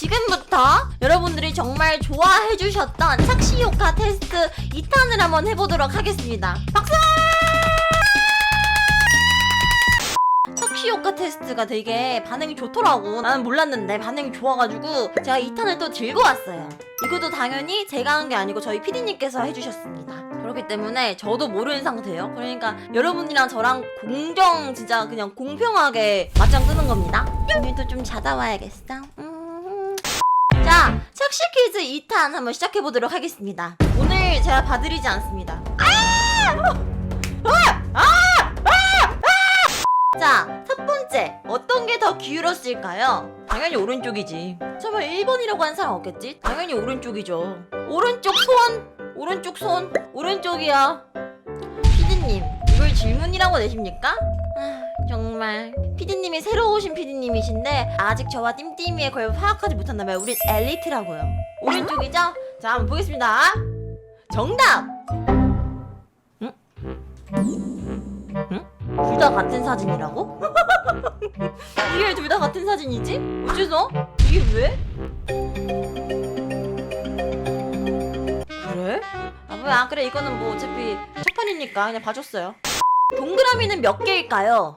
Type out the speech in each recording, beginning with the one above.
지금부터 여러분들이 정말 좋아해 주셨던 착시 효과 테스트 2탄을 한번 해보도록 하겠습니다. 박수! 착시 효과 테스트가 되게 반응이 좋더라고. 나는 몰랐는데 반응이 좋아가지고 제가 2탄을 또 들고 왔어요. 이것도 당연히 제가 한 게 아니고 저희 PD님께서 해주셨습니다. 그렇기 때문에 저도 모르는 상태예요. 그러니까 여러분이랑 저랑 공정 진짜 그냥 공평하게 맞짱 뜨는 겁니다. 오늘도 좀 자다 와야겠어. 음. 자, 착시 퀴즈 2탄 한번 시작해 보도록 하겠습니다. 오늘 제가 봐드리지 않습니다. 자, 첫 번째. 어떤 게 더 기울었을까요? 당연히 오른쪽이지. 설마 1번이라고 한 사람 없겠지? 당연히 오른쪽이죠. 오른쪽 손! 오른쪽 손! 오른쪽이야. 피디님, 이걸 질문이라고 내십니까? 아, 정말. 피디님이 새로 오신 피디님이신데, 아직 저와 띵띵이의 걸 파악하지 못한다면, 우린 엘리트라고요. 오른쪽이죠? 자, 한번 보겠습니다. 정답! 응? 응? 둘 다 같은 사진이라고? 이게 둘 다 같은 사진이지? 어째서? 이게 왜? 그래? 아 뭐야 그래 이거는 뭐 어차피 첫판이니까 그냥 봐줬어요 동그라미는 몇 개일까요?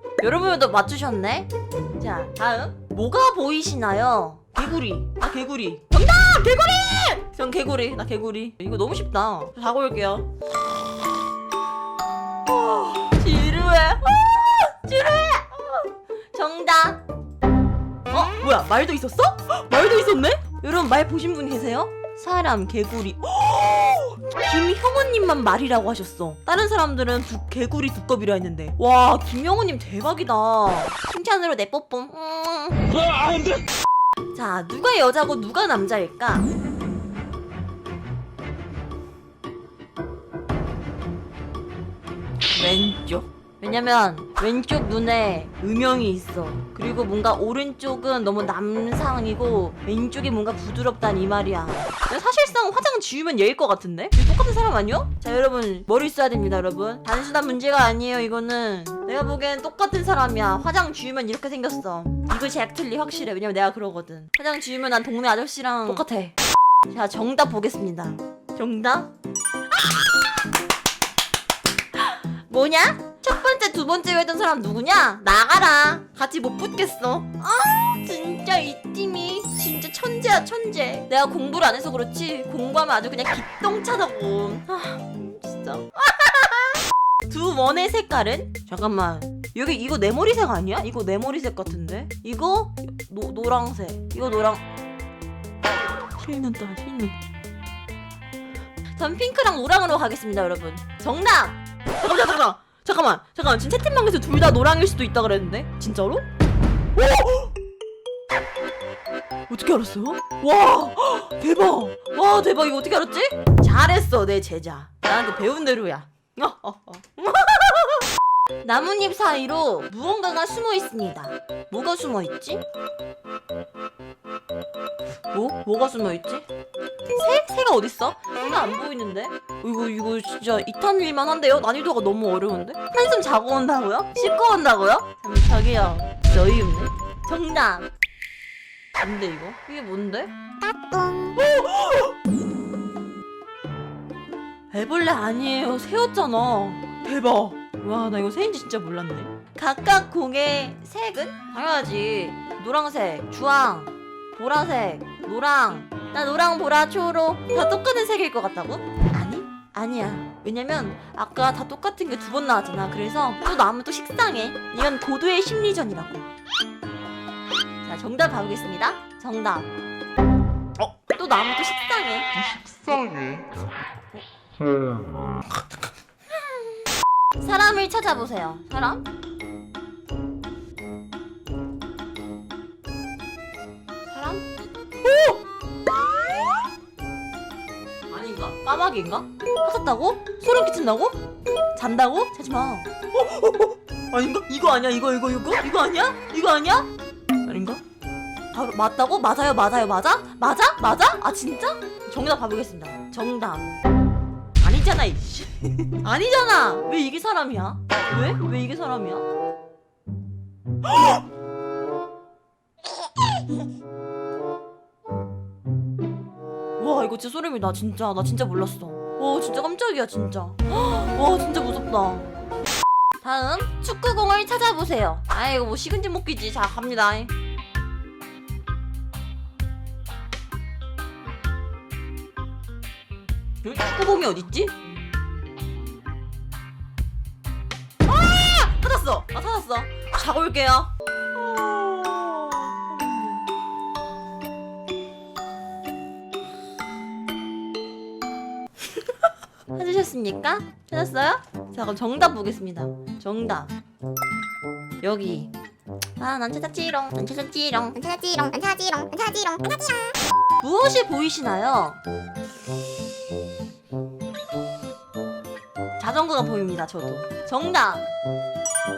여러분도 맞추셨네? 자 다음 뭐가 보이시나요? 개구리 아 개구리 정답! 개구리! 전 개구리 나 개구리 이거 너무 쉽다 저 자고 올게요 어, 지루해 어, 지루해 어. 정답 어? 뭐야 말도 있었어? 헉, 말도 있었네? 여러분 말 보신 분 계세요? 사람 개구리 김형우님만 말이라고 하셨어. 다른 사람들은 두, 개구리 두꺼비라 했는데. 와 김형우님 대박이다. 칭찬으로 내 뽀뽀. 음. 자 누가 여자고 누가 남자일까? 왼쪽 왜냐면 왼쪽 눈에 음영이 있어. 그리고 뭔가 오른쪽은 너무 남상이고 왼쪽이 뭔가 부드럽단 이 말이야. 사실상 화장 지우면 얘일 것 같은데? 똑같은 사람 아니야? 자 여러분 머리 써야 됩니다 여러분. 단순한 문제가 아니에요 이거는. 내가 보기엔 똑같은 사람이야. 화장 지우면 이렇게 생겼어. 이거 제약 틀리 확실해. 왜냐면 내가 그러거든. 화장 지우면 난 동네 아저씨랑 똑같아. 자 정답 보겠습니다. 정답? 뭐냐? 첫 번째, 두 번째 했던 사람 누구냐? 나가라. 같이 못 붙겠어. 아, 진짜 이 팀이 진짜 천재야, 천재. 내가 공부를 안 해서 그렇지. 공부하면 아주 그냥 기똥차다고. 아, 진짜. 두 원의 색깔은? 잠깐만. 여기 이거 내 머리색 아니야? 이거 내 머리색 같은데? 이거 노, 노랑색. 이거 노랑. 실눈다, 실눈. 전 핑크랑 노랑으로 가겠습니다, 여러분. 정답! 잠깐만 잠깐만 잠깐만 잠깐만 지금 채팅방에서 둘 다 노랑일 수도 있다 그랬는데 진짜로? 오! 어떻게 알았어요? 와 대박 와 대박 이거 어떻게 알았지? 잘했어 내 제자 나한테 배운 대로야 나뭇잎 사이로 무언가가 숨어 있습니다 뭐가 숨어 있지? 뭐? 뭐가 숨어 있지? 새? 새가 어딨어? 새가 안 보이는데? 이거 이거 진짜 이탄일만 한데요? 난이도가 너무 어려운데? 한숨 자고 온다고요? 씻고 온다고요? 잠 저기요 진짜 어이없네 정답 뭔데 이거? 이게 뭔데? 애벌레 아니에요 새였잖아 대박 와 나 이거 새인지 진짜 몰랐네 각각 공의 색은? 당연하지 노란색, 주황, 보라색, 노랑 나 노랑, 보라, 초로 다 똑같은 색일 것 같다고? 아니? 아니야. 왜냐면 아까 다 똑같은 게 두 번 나왔잖아. 그래서 또 나오면 또 식상해. 이건 고도의 심리전이라고. 자 정답 봐보겠습니다. 정답. 어? 또 나오면 또 식상해. 사람을 찾아보세요. 사람? 까마귀인가? 찾았다고? 소름 끼친다고? 잔다고? 자지 마. 아닌가? 이거 아니야? 이거 이거 이거 이거 아니야? 이거 아니야? 아닌가? 바로 맞다고? 맞아요, 맞아요, 맞아? 맞아? 맞아? 아 진짜? 정답 봐보겠습니다. 정답. 아니잖아, 이씨. 아니잖아. 왜 이게 사람이야? 왜? 왜 이게 사람이야? 이거 진짜 소름이 나 진짜 나 진짜 몰랐어. 와 진짜 깜짝이야 진짜. 와 진짜 무섭다. 다음 축구공을 찾아보세요. 아이고 뭐 식은지 먹기지. 자 갑니다. 응? 축구공이 어딨지? 아! 찾았어. 아 찾았어. 자고 올게요. 찾으셨습니까? 찾았어요? 자 그럼 정답 보겠습니다. 정답 여기 아 난 찾았지롱 난 찾았지롱 안 찾았지롱 안 찾았지롱 안 찾았지롱 안 찾았지롱 무엇이 보이시나요? 자전거가 보입니다. 저도 정답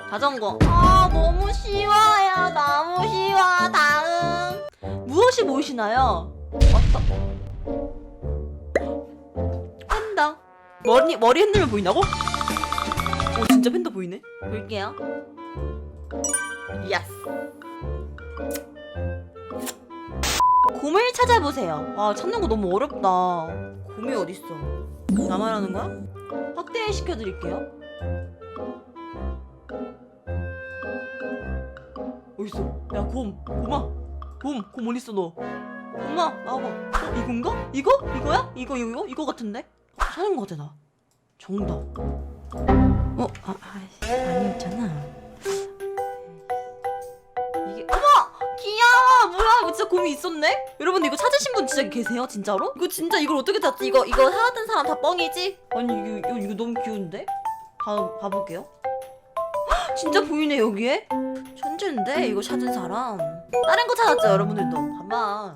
자전거 아 너무 쉬워요 너무 쉬워 다음 무엇이 보이시나요? 왔다 머리 머리 흔들면 보인다고? 오 진짜 팬다 보이네 볼게요 예스 곰을 찾아보세요. 아 찾는 거 너무 어렵다. 곰이 어딨어? 나만 하는 거야? 확대 시켜 드릴게요. 어딨어? 야 곰, 곰아, 곰, 곰 어딨어 너? 곰아 나와봐. 어, 이건가? 이거? 이거야? 이거 이거 이거 같은데? 어, 찾은 거 같아 나. 정답. 어, 아, 아 아니었잖아. 이게 어머! 귀여워! 뭐야 이거 진짜 곰이 있었네? 여러분 이거 찾으신 분 진짜 계세요 진짜로? 이거 진짜 이걸 어떻게 찾지? 이거 이거 사왔던 사람 다 뻥이지? 아니 이거 이거, 이거 너무 귀여운데? 봐 봐볼게요. 헉, 진짜 보이네 여기에? 천재인데 이거 찾은 사람. 다른 거 찾았죠 여러분들도. 봐봐.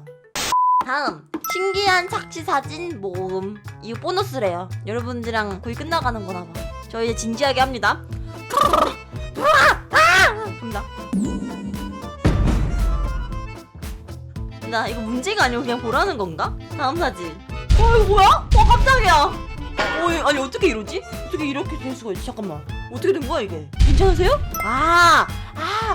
다음 신기한 착지 사진 모음 이거 보너스래요. 여러분들이랑 거의 끝나가는 거나 봐. 저 이제 진지하게 합니다. 갑니다. 나 이거 문제가 아니고 그냥 보라는 건가? 다음 사진. 어 이거 뭐야? 어 깜짝이야. 어 이- 아니 어떻게 이러지? 어떻게 이렇게 될 수가 있지? 잠깐만. 어떻게 된 거야 이게? 괜찮으세요? 아, 아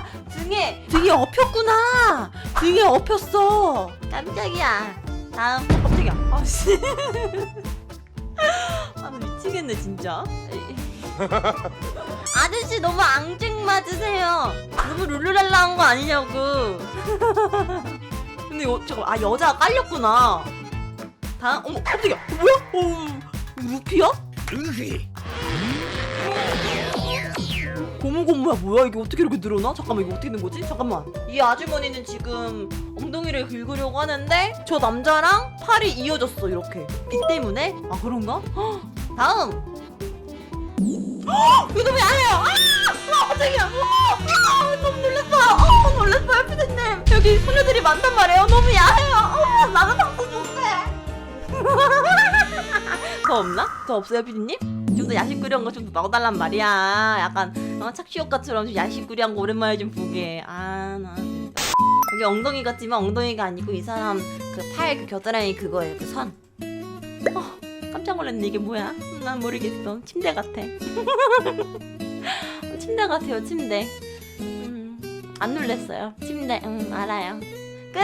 등에 등이 엎였구나. 등에 엎였어. 깜짝이야. 다음 어, 깜짝이야. 아씨. 아 미치겠네 진짜. 아저씨 너무 앙증 맞으세요. 너무 룰루랄라한 거 아니냐고. 근데 여, 잠깐 아 여자가 깔렸구나. 다음 어머 깜짝이야 뭐야? 어 루피야? 루피 고무고무야 뭐야 이게 어떻게 이렇게 늘어나? 잠깐만 이거 어떻게 된 거지? 잠깐만 이 아주머니는 지금 엉덩이를 긁으려고 하는데 저 남자랑 팔이 이어졌어 이렇게 비 때문에? 아 그런가? 헉, 다음 헉, 이거 너무 야해요 아! 아 깜짝이야 어, 아, 너무 놀랐어요 어, 놀랐어요 피디님 여기 소녀들이 많단 말이에요 너무 야해요 어, 나는 방송 못해 더 없나? 더 없어요 피디님? 좀 더 야식꾸리한 거 좀 더 넣어달란 말이야. 약간 어, 착시효과처럼 좀 야식꾸리한 거 오랜만에 좀 보게. 아, 나 진짜. 여기 엉덩이 같지만 엉덩이가 아니고 이 사람 그 팔 그 겨드랑이 그거예요. 그 선. 어, 깜짝 놀랐네. 이게 뭐야? 난 모르겠어. 침대 같아. 침대 같아요. 침대. 음, 안 놀랬어요. 침대. 응, 알아요. 끝!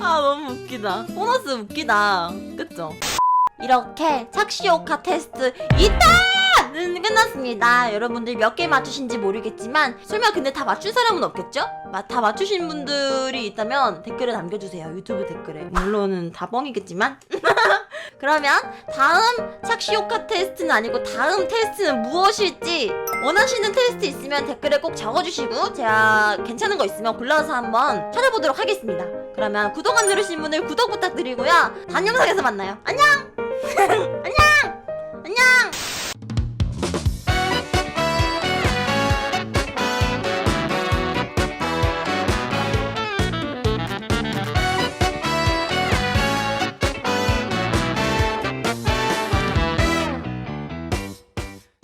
아, 너무 웃기다. 보너스 웃기다. 그쵸? 이렇게 착시효과 테스트 2탄은 끝났습니다. 여러분들 몇 개 맞추신지 모르겠지만 설마 근데 다 맞춘 사람은 없겠죠? 마- 다 맞추신 분들이 있다면 댓글에 남겨주세요. 유튜브 댓글에. 물론은 다 뻥이겠지만. 그러면 다음 착시효과 테스트는 아니고 다음 테스트는 무엇일지 원하시는 테스트 있으면 댓글에 꼭 적어주시고 제가 괜찮은 거 있으면 골라서 한번 찾아보도록 하겠습니다. 그러면 구독 안 누르신 분들 구독 부탁드리고요. 다음 영상에서 만나요. 안녕!